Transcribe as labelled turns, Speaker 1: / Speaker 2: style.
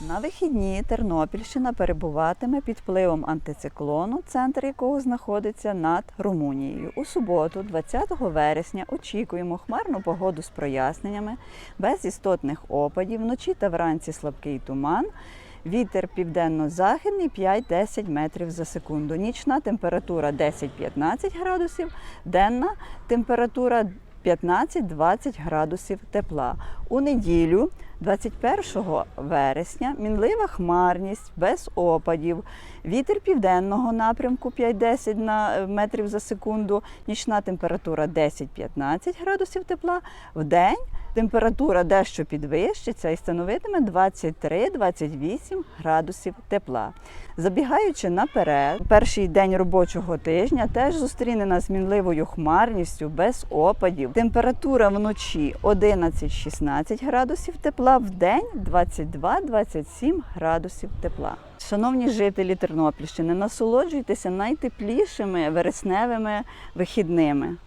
Speaker 1: На вихідні Тернопільщина перебуватиме під впливом антициклону, центр якого знаходиться над Румунією. У суботу, 20 вересня, очікуємо хмарну погоду з проясненнями, без істотних опадів, вночі та вранці слабкий туман. Вітер південно-західний 5-10 метрів за секунду. Нічна температура 10-15 градусів, денна температура 15-20 градусів тепла. У неділю, 21 вересня, мінлива хмарність без опадів. Вітер південного напрямку 5-10 на- е, метрів за секунду. Нічна температура 10-15 градусів тепла. В день температура дещо підвищиться і становитиме 23-28 градусів тепла. Забігаючи наперед, перший день робочого тижня теж зустріне нас мінливою хмарністю без опадів. Температура вночі 11-16 градусів тепла, в день 22-27 градусів тепла. Шановні жителі Тернопільщини, насолоджуйтеся найтеплішими вересневими вихідними.